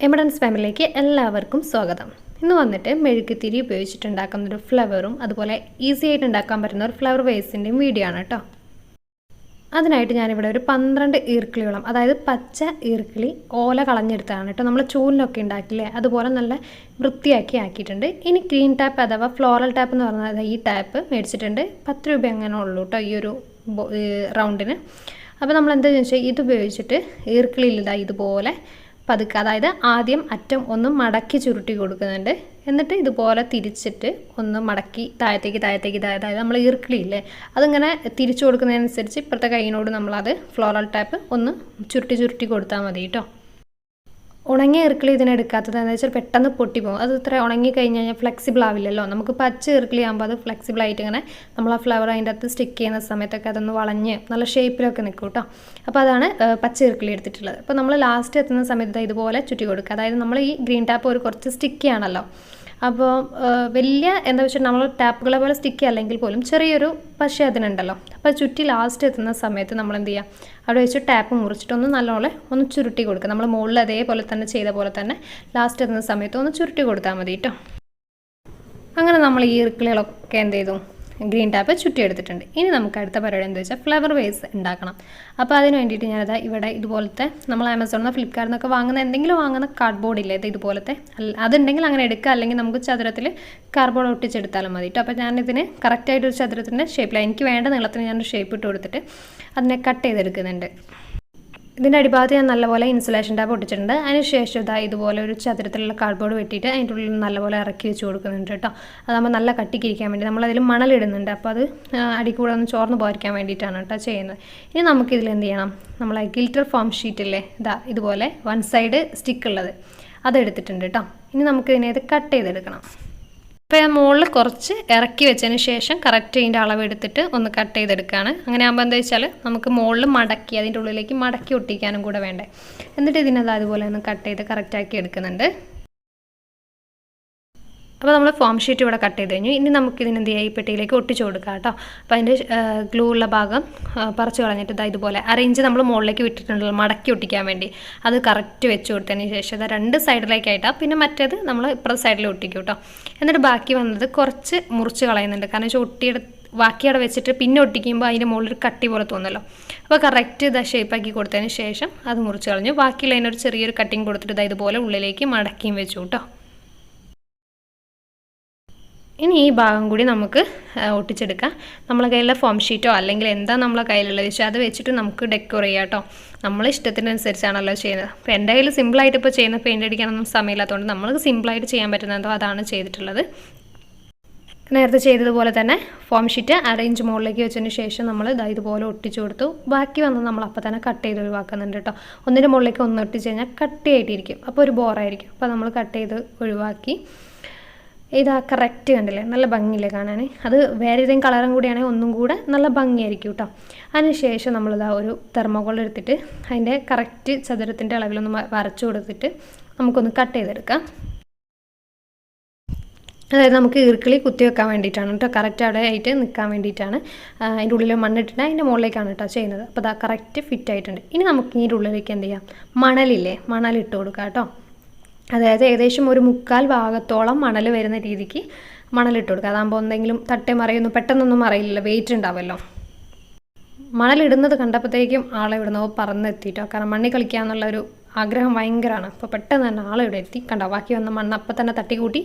എമഡൻസ് ഫാമിലിയിലേക്ക് എല്ലാവർക്കും സ്വാഗതം. ഇന്ന് വന്നിട്ട് മെഴുകുതിരി ഉപയോഗിച്ചിട്ട് ഉണ്ടാക്കുന്ന ഒരു ഫ്ലവറും അതുപോലെ ഈസി ആയിട്ട് ഉണ്ടാക്കാൻ പറ്റുന്ന ഒരു ഫ്ലവർ വേസിന്റെയും വീഡിയോ ആണ് കേട്ടോ അതിനായിട്ട് ഞാനിവിടെ ഒരു പന്ത്രണ്ട് ഈർക്കിളിയോളം അതായത് പച്ച ഈർക്കിളി ഓല കളഞ്ഞെടുത്താണ് കേട്ടോ നമ്മൾ ചൂലിനൊക്കെ ഉണ്ടാക്കില്ലേ അതുപോലെ നല്ല വൃത്തിയാക്കി ആക്കിയിട്ടുണ്ട്. ഇനി ഗ്രീൻ ടാപ്പ് അഥവാ ഫ്ലോറൽ ടാപ്പ് എന്ന് പറഞ്ഞാൽ ഈ ടാപ്പ് മേടിച്ചിട്ടുണ്ട്. പത്ത് രൂപ അങ്ങനെ ഉള്ളൂ കേട്ടോ ഈ ഒരു റൗണ്ടിന് അപ്പോൾ നമ്മൾ എന്താണെന്ന് വെച്ചാൽ ഇത് ഉപയോഗിച്ചിട്ട് ഈർക്കിളിയിൽ ഇതാ ഇതുപോലെ പതുക്കെ അതായത് ആദ്യം അറ്റം ഒന്ന് മടക്കി ചുരുട്ടി കൊടുക്കുന്നുണ്ട്. എന്നിട്ട് ഇതുപോലെ തിരിച്ചിട്ട് ഒന്ന് മടക്കി താഴത്തേക്ക് താഴത്തേക്ക് താഴത്തായത് നമ്മൾ ഈർക്കിളിയില്ലേ അതിങ്ങനെ തിരിച്ചു കൊടുക്കുന്നതിനനുസരിച്ച് ഇപ്പോഴത്തെ കൈയിനോട് നമ്മളത് ഫ്ലോറൽ ടാപ്പ് ഒന്ന് ചുരുട്ടി ചുരുട്ടി കൊടുത്താൽ മതി കേട്ടോ ഉണങ്ങിയ ഇറുക്കിളി ഇതിനെടുക്കാത്തത് എന്താ വെച്ചാൽ പെട്ടെന്ന് പൊട്ടിപ്പോകും. അത് ഇത്ര ഉണങ്ങി കഴിഞ്ഞ് കഴിഞ്ഞാൽ ഫ്ലെക്സിബിൾ ആവില്ലല്ലോ. നമുക്ക് പച്ച ഇറുക്കിളി ആകുമ്പോൾ അത് ഫ്ലെക്സിബിൾ ആയിട്ട് ഇങ്ങനെ നമ്മൾ ആ ഫ്ലവർ അതിന്റെ അകത്ത് സ്റ്റിക്ക് ചെയ്യുന്ന സമയത്തൊക്കെ അതൊന്ന് വളഞ്ഞ് നല്ല ഷേപ്പിലൊക്കെ നിൽക്കും കേട്ടോ അപ്പോൾ അതാണ് പച്ച ഇറുക്കിളി എടുത്തിട്ടുള്ളത്. അപ്പോൾ നമ്മൾ ലാസ്റ്റ് എത്തുന്ന സമയത്ത് ഇതുപോലെ ചുറ്റി കൊടുക്കുക. അതായത് നമ്മൾ ഈ ഗ്രീൻ ടാപ്പ് ഒരു കുറച്ച് സ്റ്റിക്കി ആണല്ലോ. അപ്പോൾ വലിയ എന്താ വെച്ചാൽ നമ്മൾ ടാപ്പുകളെ പോലെ സ്റ്റിക്കി അല്ലെങ്കിൽ പോലും ചെറിയൊരു പശ അതിനുണ്ടല്ലോ. അപ്പോൾ ചുറ്റി ലാസ്റ്റ് എത്തുന്ന സമയത്ത് നമ്മൾ എന്ത് ചെയ്യുക അവിടെ വെച്ച് ടാപ്പ് മുറിച്ചിട്ട് ഒന്ന് നല്ലോണം ഒന്ന് ചുരുട്ടി കൊടുക്കുക. നമ്മൾ മുകളിൽ അതേപോലെ തന്നെ ചെയ്ത പോലെ തന്നെ ലാസ്റ്റ് എത്തുന്ന സമയത്ത് ഒന്ന് ചുരുട്ടി കൊടുത്താൽ മതി കേട്ടോ അങ്ങനെ നമ്മൾ ഈ ഇറുക്കിളികളൊക്കെ എന്ത് ചെയ്തു ഗ്രീൻ ടാപ്പ് ചുറ്റിയെടുത്തിട്ടുണ്ട്. ഇനി നമുക്ക് അടുത്ത പരിപാടി എന്താ വെച്ചാൽ ഫ്ലവർ വേസ് ഉണ്ടാക്കണം. അപ്പോൾ അതിന് വേണ്ടിയിട്ട് ഞാനത് ഇവിടെ ഇതുപോലത്തെ നമ്മൾ ആമസോണിൽ നിന്ന് ഫ്ലിപ്കാർട്ടിൽ നിന്നൊക്കെ വാങ്ങുന്ന എന്തെങ്കിലും വാങ്ങുന്ന കാർഡ്ബോർഡ് ഇല്ലേ ഇത് ഇതുപോലത്തെ. അതുണ്ടെങ്കിൽ അങ്ങനെ എടുക്കുക. അല്ലെങ്കിൽ നമുക്ക് ചതുരത്തിൽ കാർഡ്ബോർഡ് ഒട്ടിച്ചെടുത്താലും മതി കേട്ടോ അപ്പോൾ ഞാനിതിന് കറക്റ്റായിട്ടൊരു ചതുരത്തിന്റെ ഷേപ്പിലാണ് എനിക്ക് വേണ്ട നീളത്തിന് ഞാനൊരു ഷേപ്പ് ഇട്ട് കൊടുത്തിട്ട് അതിനെ കട്ട് ചെയ്തെടുക്കുന്നുണ്ട്. ഇതിന്റെ അടിഭാഗത്ത് ഞാൻ നല്ലപോലെ ഇൻസുലേഷൻ ടാപ്പ് ഒട്ടിച്ചിട്ടുണ്ട് അതിന് ശേഷം ഇതാ ഇതുപോലെ ഒരു ചതുരത്തിലുള്ള കാർഡ്ബോർഡ് വെട്ടിയിട്ട് അതിന്റെ ഉള്ളിൽ നല്ലപോലെ ഇറക്കി വെച്ച് കൊടുക്കുന്നുണ്ട് കേട്ടോ. അതാകുമ്പോൾ നല്ല കട്ടിക്കിരിക്കാൻ വേണ്ടി നമ്മളതിൽ മണലിടുന്നുണ്ട് അപ്പോൾ അത് അടിക്കൂടെ അടി കൂടെ ഒന്ന് ചോർന്ന് പോയിരിക്കാൻ വേണ്ടിയിട്ടാണ് കേട്ടോ ചെയ്യുന്നത്. ഇനി നമുക്കിതിൽ എന്ത് ചെയ്യണം? നമ്മളെ ഗിൽറ്റർ ഫോം ഷീറ്റില്ലേ ഇതാ ഇതുപോലെ വൺ സൈഡ് സ്റ്റിക്ക് ഉള്ളത്. അതെടുത്തിട്ടുണ്ട് കേട്ടോ. ഇനി നമുക്കിതിനെ ഇത് കട്ട് ചെയ്തെടുക്കണം. അപ്പോൾ ഞാൻ മുകളിൽ കുറച്ച് ഇറക്കി വെച്ചതിന് ശേഷം കറക്റ്റ് ഇതിന്റെ അളവ് എടുത്തിട്ട് ഒന്ന് കട്ട് ചെയ്തെടുക്കുകയാണ് അങ്ങനെ ആകുമ്പോൾ എന്താ വെച്ചാൽ നമുക്ക് മുകളിൽ മടക്കി അതിന്റെ ഉള്ളിലേക്ക് മടക്കി ഒട്ടിക്കാനും കൂടെ വേണ്ടേ. എന്നിട്ട് ഇതിനത് അതുപോലെ ഒന്ന് കട്ട് ചെയ്ത് കറക്റ്റാക്കി എടുക്കുന്നുണ്ട്. അപ്പോൾ നമ്മൾ ഫോം ഷീറ്റ് ഇവിടെ കട്ട് ചെയ്ത് കഴിഞ്ഞു. ഇനി നമുക്ക് ഇതിന് എന്ത് ചെയ്യാം? ഈ പെട്ടിയിലേക്ക് ഒട്ടിച്ചു കൊടുക്കാം കേട്ടോ. അപ്പോൾ അതിന്റെ ഗ്ലൂ ഉള്ള ഭാഗം പറിച്ചു കളഞ്ഞിട്ട് ഇതാ ഇതുപോലെ അറേഞ്ച് നമ്മൾ മുകളിലേക്ക് വിട്ടിട്ടുണ്ടല്ലോ മടക്കി ഒട്ടിക്കാൻ വേണ്ടി. അത് കറക്റ്റ് വെച്ച് കൊടുത്തതിന് ശേഷം ഇതാ രണ്ട് സൈഡിലേക്കായിട്ടാണ് പിന്നെ മറ്റേത് നമ്മൾ ഇപ്പുറത്തെ സൈഡിൽ ഒട്ടിക്കും കേട്ടോ. എന്നിട്ട് ബാക്കി വന്നത് കുറച്ച് മുറിച്ച് കളയുന്നുണ്ട്. കാരണം വെച്ചാൽ ഒട്ടിയെടുത്ത് ബാക്കി അവിടെ വെച്ചിട്ട് പിന്നെ ഒട്ടിക്കുമ്പോൾ അതിന്റെ മുകളിൽ ഒരു കട്ടി പോലെ തോന്നല്ലോ അപ്പോൾ കറക്റ്റ് ഇതാ ഷേപ്പാക്കി കൊടുത്തതിന് ശേഷം അത് മുറിച്ച് കളഞ്ഞു. ബാക്കിയുള്ള അതിനൊരു ചെറിയൊരു കട്ടിങ് കൊടുത്തിട്ട് ഇതാ ഇതുപോലെ ഉള്ളിലേക്ക് മടക്കിയും വെച്ചു കേട്ടോ. ഇനി ഈ ഭാഗം കൂടി നമുക്ക് ഒട്ടിച്ചെടുക്കാം. നമ്മളെ കയ്യിലുള്ള ഫോം ഷീറ്റോ അല്ലെങ്കിൽ എന്താ നമ്മളെ കയ്യിലുള്ളത് വെച്ചാൽ അത് വെച്ചിട്ട് നമുക്ക് ഡെക്കോർ ചെയ്യാം കേട്ടോ നമ്മളെ ഇഷ്ടത്തിനനുസരിച്ചാണല്ലോ ചെയ്യുന്നത്. അപ്പോൾ എന്റെ കയ്യിൽ സിമ്പിളായിട്ട് ഇപ്പോൾ ചെയ്യുന്ന പെയിന്റ് അടിക്കാനൊന്നും സമയമില്ലാത്തതുകൊണ്ട് നമ്മൾ സിമ്പിളായിട്ട് ചെയ്യാൻ പറ്റുന്നതോ അതാണ് ചെയ്തിട്ടുള്ളത്. നേരത്തെ ചെയ്തതുപോലെ തന്നെ ഫോം ഷീറ്റ് അറേഞ്ച് മുകളിലേക്ക് വെച്ചതിന് ശേഷം നമ്മൾ ഇതാ ഇതുപോലെ ഒട്ടിച്ചു കൊടുത്തു. ബാക്കി വന്ന് നമ്മൾ അപ്പോൾ തന്നെ കട്ട് ചെയ്ത് ഒഴിവാക്കുന്നുണ്ട് കേട്ടോ ഒന്നിന്റെ മുകളിലേക്ക് ഒന്ന് ഒട്ടിച്ച് കഴിഞ്ഞാൽ കട്ടിയായിട്ടിരിക്കും. അപ്പോൾ ഒരു ബോറായിരിക്കും അപ്പോൾ നമ്മൾ കട്ട് ചെയ്ത് ഒഴിവാക്കി. ഇതാ കറക്റ്റ് കണ്ടില്ലേ? നല്ല ഭംഗിയില്ലേ കാണാൻ അത് വേറെ ഏതെങ്കിലും കളറും കൂടിയാണെങ്കിൽ ഒന്നും കൂടെ നല്ല ഭംഗിയായിരിക്കും കേട്ടോ അതിനുശേഷം നമ്മളിതാ ഒരു തെർമോകോൾ എടുത്തിട്ട് അതിന്റെ കറക്റ്റ് ചതുരത്തിന്റെ അളവിലൊന്ന് വരച്ചു കൊടുത്തിട്ട് നമുക്കൊന്ന് കട്ട് ചെയ്തെടുക്കാം. അതായത് നമുക്ക് ഈർക്കിളി കുത്തി വെക്കാൻ വേണ്ടിയിട്ടാണ് കേട്ടോ കറക്റ്റ് അവിടെ ആയിട്ട് നിൽക്കാൻ വേണ്ടിയിട്ടാണ്. അതിന്റെ ഉള്ളിൽ മണ്ണിട്ടിട്ട് അതിന്റെ മുകളിലേക്കാണ് കേട്ടോ ചെയ്യുന്നത്. അപ്പോൾ അതാ കറക്റ്റ് ഫിറ്റ് ആയിട്ടുണ്ട്. ഇനി നമുക്ക് ഇതിന്റെ ഉള്ളിലേക്ക് എന്ത് ചെയ്യാം? മണലില്ലേ? മണലിട്ട് കൊടുക്കാം കേട്ടോ അതായത് ഏകദേശം ഒരു മുക്കാൽ ഭാഗത്തോളം മണൽ വരുന്ന രീതിക്ക് മണലിട്ട് കൊടുക്കുക. അതാകുമ്പോൾ എന്തെങ്കിലും തട്ടേ മറിയൊന്നും പെട്ടെന്നൊന്നും മറിയില്ലല്ലോ വെയിറ്റ് ഉണ്ടാവുമല്ലോ മണലിടുന്നത് കണ്ടപ്പോഴത്തേക്കും ആളെ ഇവിടുന്ന് പറന്നെത്തിയിട്ടോ കാരണം മണ്ണിൽ കളിക്കാന്നുള്ള ഒരു ആഗ്രഹം ഭയങ്കരമാണ് അപ്പോൾ പെട്ടെന്ന് തന്നെ ആളെ ഇവിടെ എത്തി. കണ്ടോ ബാക്കി വന്ന മണ്ണ് അപ്പം തന്നെ തട്ടിക്കൂട്ടി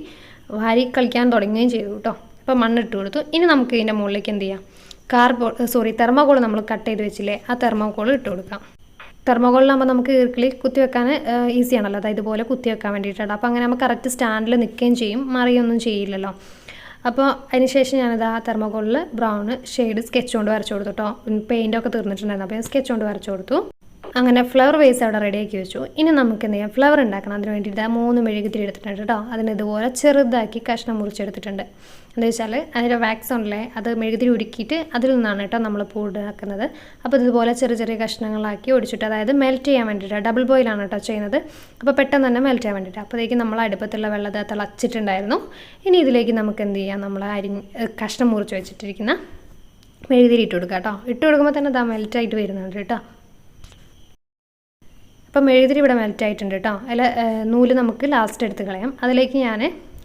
വാരി കളിക്കാൻ തുടങ്ങുകയും ചെയ്തു കേട്ടോ. അപ്പോൾ മണ്ണിട്ട് കൊടുത്തു. ഇനി നമുക്ക് ഇതിന്റെ മുകളിലേക്ക് എന്ത് ചെയ്യാം? കാർബോ സോറി തെർമോകോൾ നമ്മൾ കട്ട് ചെയ്ത് വെച്ചില്ലേ ആ തെർമോകോൾ ഇട്ട് കൊടുക്കാം. തെർമോകോളിലാകുമ്പോൾ നമുക്ക് ഈർക്കിളി കുത്തി വെക്കാൻ ആണല്ലോ. അതായത് ഇതുപോലെ കുത്തി വെക്കാൻ വേണ്ടിയിട്ടാണ്. അപ്പോൾ അങ്ങനെ നമുക്ക് കറക്റ്റ് സ്റ്റാൻഡിൽ നിൽക്കുകയും ചെയ്യും. മറിയൊന്നും ചെയ്യില്ലല്ലോ. അപ്പോൾ അതിനുശേഷം ഞാനത് ആ തെർമോകോളിൽ ബ്രൗൺ ഷെയ്ഡ് സ്കെച്ച് കൊണ്ട് വരച്ചു കൊടുത്തു കേട്ടോ പെയിന്റൊക്കെ തീർന്നിട്ടുണ്ടായിരുന്നു. അപ്പോൾ ഞാൻ സ്കെച്ച് കൊണ്ട് വരച്ചു കൊടുത്തു. അങ്ങനെ ഫ്ലവർ വേസ് അവിടെ റെഡിയാക്കി വെച്ചു. ഇനി നമുക്ക് എന്ത് ചെയ്യാം? ഫ്ലവർ ഉണ്ടാക്കണം. അതിന് വേണ്ടിയിട്ട് മൂന്ന് മെഴുകുതിരി എടുത്തിട്ടുണ്ട് കേട്ടോ അതിന് ഇതുപോലെ ചെറുതാക്കി കഷ്ണം മുറിച്ചെടുത്തിട്ടുണ്ട്. എന്താ വെച്ചാൽ അതിന്റെ വാക്സ് ഉണ്ടല്ലേ അത് മെഴുകുതിരി ഉരുക്കിയിട്ട് അതിൽ നിന്നാണ് കേട്ടോ നമ്മൾ പൂ ഉണ്ടാക്കുന്നത് അപ്പോൾ ഇതുപോലെ ചെറിയ ചെറിയ കഷ്ണങ്ങളാക്കി ഒടിച്ചിട്ട് അതായത് മെൽറ്റ് ചെയ്യാൻ വേണ്ടിയിട്ട് ഡബിൾ ബോയിലാണ് കേട്ടോ ചെയ്യുന്നത്. അപ്പോൾ പെട്ടെന്ന് തന്നെ മെൽറ്റ് ചെയ്യാൻ വേണ്ടിയിട്ട് അപ്പോഴേക്ക് നമ്മൾ അടുപ്പത്തുള്ള വെള്ളത്തെ തിളച്ചിട്ടുണ്ടായിരുന്നു. ഇനി ഇതിലേക്ക് നമുക്ക് എന്ത് ചെയ്യാം? നമ്മൾ ഏഹ് കഷ്ണം മുറിച്ച് വെച്ചിട്ടിരിക്കുന്ന മെഴുകുതിരി ഇട്ട് കൊടുക്കുക കേട്ടോ ഇട്ട് കൊടുക്കുമ്പോൾ തന്നെ അത് മെൽറ്റായിട്ട് വരുന്നുണ്ട് കേട്ടോ അപ്പോൾ മെഴുതിരി ഇവിടെ മെൽറ്റ് ആയിട്ടുണ്ട് കേട്ടോ അതിൽ നൂൽ നമുക്ക് ലാസ്റ്റ് എടുത്ത് കളയാം. അതിലേക്ക് ഞാൻ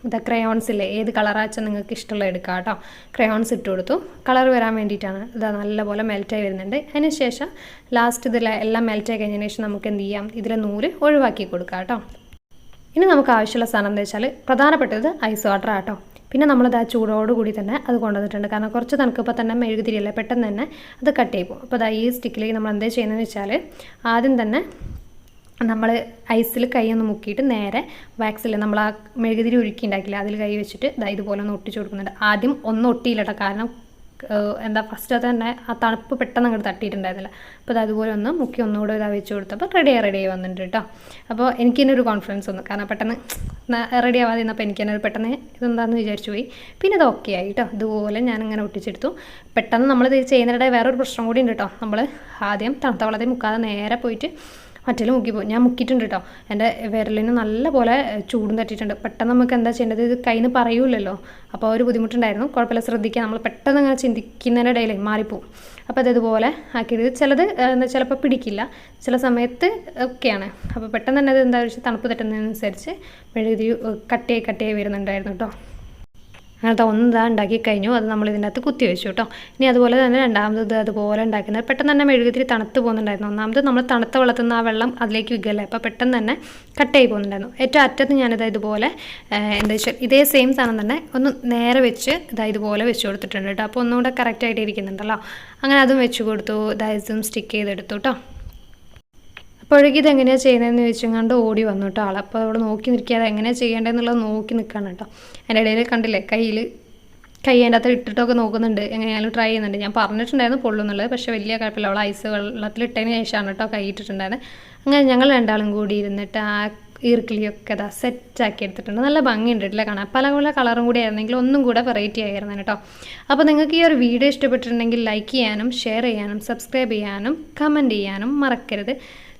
ഇതാ ക്രയോൺസ് ഇല്ലേ ഏത് കളറാച്ചാൽ നിങ്ങൾക്ക് ഇഷ്ടമുള്ള എടുക്കാം കേട്ടോ ക്രയോൺസ് ഇട്ട് കൊടുത്തു. കളർ വരാൻ വേണ്ടിയിട്ടാണ് ഇതാ നല്ലപോലെ മെൽറ്റായി വരുന്നുണ്ട്. അതിന് ശേഷം ലാസ്റ്റ് ഇതിൽ എല്ലാം മെൽറ്റായി കഴിഞ്ഞതിന് ശേഷം നമുക്ക് എന്ത് ചെയ്യാം? ഇതിലെ നൂൽ ഒഴിവാക്കി കൊടുക്കാം കേട്ടോ ഇനി നമുക്ക് ആവശ്യമുള്ള സാധനം എന്താ വെച്ചാൽ പ്രധാനപ്പെട്ടത് ഐസ് വാട്ടർ ആട്ടോ പിന്നെ നമ്മളിത് ആ ചൂടോടുകൂടി തന്നെ അത് കൊണ്ടുവന്നിട്ടുണ്ട്. കാരണം കുറച്ച് തണുക്കപ്പോൾ തന്നെ മെഴുകുതിരിയല്ലേ പെട്ടെന്ന് തന്നെ അത് കട്ട് ചെയ്യും. അപ്പോൾ അതാ ഈ സ്റ്റിക്കിലേക്ക് നമ്മൾ എന്താ ചെയ്യുന്നതെന്ന് വെച്ചാൽ ആദ്യം തന്നെ നമ്മൾ ഐസിൽ കൈ ഒന്ന് മുക്കിയിട്ട് നേരെ വാക്സിൽ നമ്മൾ ആ മെഴുകുതിരി ഉരുക്കി ഉണ്ടാക്കില്ല അതിൽ കൈ വെച്ചിട്ട് ഇതാ ഇതുപോലെ ഒന്ന് ഒട്ടിച്ചു കൊടുക്കുന്നുണ്ട്. ആദ്യം ഒന്നും ഒട്ടിയില്ല കേട്ടോ കാരണം എന്താ ഫസ്റ്റ് അത് തന്നെ ആ തണുപ്പ് പെട്ടെന്ന് അങ്ങോട്ട് തട്ടിയിട്ടുണ്ടായിരുന്നില്ല. അപ്പോൾ അത് അതുപോലെ ഒന്ന് മുക്കി ഒന്നുകൂടെ ഇതാ വെച്ച് കൊടുത്തപ്പോൾ റെഡി റെഡി ആയി വന്നിട്ടുണ്ട് കേട്ടോ അപ്പോൾ എനിക്ക് തന്നെ ഒരു കോൺഫിഡൻസ് വന്നു. കാരണം പെട്ടെന്ന് റെഡി ആവാതെ ഇന്നപ്പോൾ എനിക്ക് തന്നെ പെട്ടെന്ന് ഇതെന്താണെന്ന് വിചാരിച്ചു പോയി. പിന്നെ ഇത് ഓക്കെ ആയി കേട്ടോ ഇതുപോലെ ഞാൻ ഇങ്ങനെ ഒട്ടിച്ചെടുത്തു. പെട്ടെന്ന് നമ്മൾ ഇത് ചെയ്യുന്നതിടെ വേറൊരു പ്രശ്നം കൂടി ഉണ്ട് കേട്ടോ നമ്മൾ ആദ്യം തണുത്ത വെള്ളത്തിൽ മുക്കാതെ നേരെ പോയിട്ട് മറ്റേൽ മുക്കിപ്പോയി ഞാൻ മുക്കിയിട്ടുണ്ട് കേട്ടോ എന്റെ വിരലിന് നല്ല പോലെ ചൂടും തട്ടിയിട്ടുണ്ട്. പെട്ടെന്ന് നമുക്ക് എന്താ ചെയ്യേണ്ടത്? ഇത് കയ്യിൽ നിന്ന് പറയൂലല്ലോ അപ്പോൾ ഒരു ബുദ്ധിമുട്ടുണ്ടായിരുന്നു. കുഴപ്പമില്ല ശ്രദ്ധിക്കുക നമ്മൾ പെട്ടെന്ന് അങ്ങനെ ചിന്തിക്കുന്നതിന്റെ ഇടയിലേ മാറിപ്പോവും. അപ്പോൾ അത് ഇതുപോലെ ആക്കിയത് ചിലത് ചിലപ്പോൾ പിടിക്കില്ല. ചില സമയത്ത് ഒക്കെയാണ്. അപ്പോൾ പെട്ടെന്ന് തന്നെ അത് എന്താ വെച്ചാൽ തണുപ്പ് തട്ടുന്നതിനനുസരിച്ച് മെഴുകുതിരി കട്ടിയായി കട്ടിയായി വരുന്നുണ്ടായിരുന്നു കേട്ടോ അങ്ങനത്തെ ഒന്ന് ഇതാ ഉണ്ടാക്കി കഴിഞ്ഞു. അത് നമ്മൾ ഇതിന്റെ അകത്ത് കുത്തി വെച്ചു കേട്ടോ. ഇനി അതുപോലെ തന്നെ രണ്ടാമത് അതുപോലെ ഉണ്ടാക്കുന്നത്. പെട്ടെന്ന് തന്നെ മെഴുകുതിരി തണുത്ത് പോകുന്നുണ്ടായിരുന്നു. ഒന്നാമത് നമ്മൾ തണുത്ത വെള്ളത്തിൽ നിന്ന് ആ വെള്ളം അതിലേക്ക് വിൽക്കല്ലേ അപ്പോൾ പെട്ടെന്ന് തന്നെ കട്ടായി പോകുന്നുണ്ടായിരുന്നു. ഏറ്റവും അറ്റത്ത് ഞാനിത് ഇതുപോലെ എന്താ വെച്ചാൽ ഇതേ സെയിം സാധനം തന്നെ ഒന്ന് നേരെ വെച്ച് ഇതാ ഇതുപോലെ വെച്ച് കൊടുത്തിട്ടുണ്ട് കേട്ടോ. അപ്പോൾ ഒന്നുകൂടെ കറക്റ്റായിട്ട് ഇരിക്കുന്നുണ്ടല്ലോ. അങ്ങനെ അതും വെച്ച് കൊടുത്തു. ഇതായതും സ്റ്റിക്ക് ചെയ്തെടുത്തു കേട്ടോ. അപ്പോഴേക്കും ഇത് എങ്ങനെയാണ് ചെയ്യുന്നതെന്ന് ചോദിച്ചെങ്ങാണ്ട് ഓടി വന്നു കേട്ടോ ആൾ അപ്പോൾ അവിടെ നോക്കി നിൽക്കാതെ എങ്ങനെയാണ് ചെയ്യേണ്ടതെന്നുള്ളത് നോക്കി നിൽക്കുകയാണ് കേട്ടോ. അതിന്റെ ഇടയിൽ കണ്ടില്ലേ കയ്യിൽ കൈ അതിന്റെ അകത്ത് ഇട്ടിട്ടൊക്കെ നോക്കുന്നുണ്ട്. എങ്ങനെയാലും ട്രൈ ചെയ്യുന്നുണ്ട്. ഞാൻ പറഞ്ഞിട്ടുണ്ടായിരുന്നു പൊള്ളുന്നുള്ളത് പക്ഷേ വലിയ കുഴപ്പമില്ല. അവൾ ഐസ് വെള്ളത്തിൽ ഇട്ടതിന് ശേഷമാണ് കേട്ടോ കൈ ഇട്ടിട്ടുണ്ടായിരുന്നത്. അങ്ങനെ ഞങ്ങൾ രണ്ടാളും കൂടി ഇരുന്നിട്ട് ആ ഈർക്കിളിയൊക്കെ അതാ സെറ്റാക്കി എടുത്തിട്ടുണ്ട്. നല്ല ഭംഗിയുണ്ട് ഇട്ടില്ല കാണാൻ. പല പല കളറും കൂടി ആയിരുന്നെങ്കിൽ ഒന്നും കൂടെ വെറൈറ്റി ആയിരുന്നു കേട്ടോ. അപ്പോൾ നിങ്ങൾക്ക് ഈ ഒരു വീഡിയോ ഇഷ്ടപ്പെട്ടിട്ടുണ്ടെങ്കിൽ ലൈക്ക് ചെയ്യാനും ഷെയർ ചെയ്യാനും സബ്സ്ക്രൈബ് ചെയ്യാനും കമന്റ് ചെയ്യാനും മറക്കരുത്.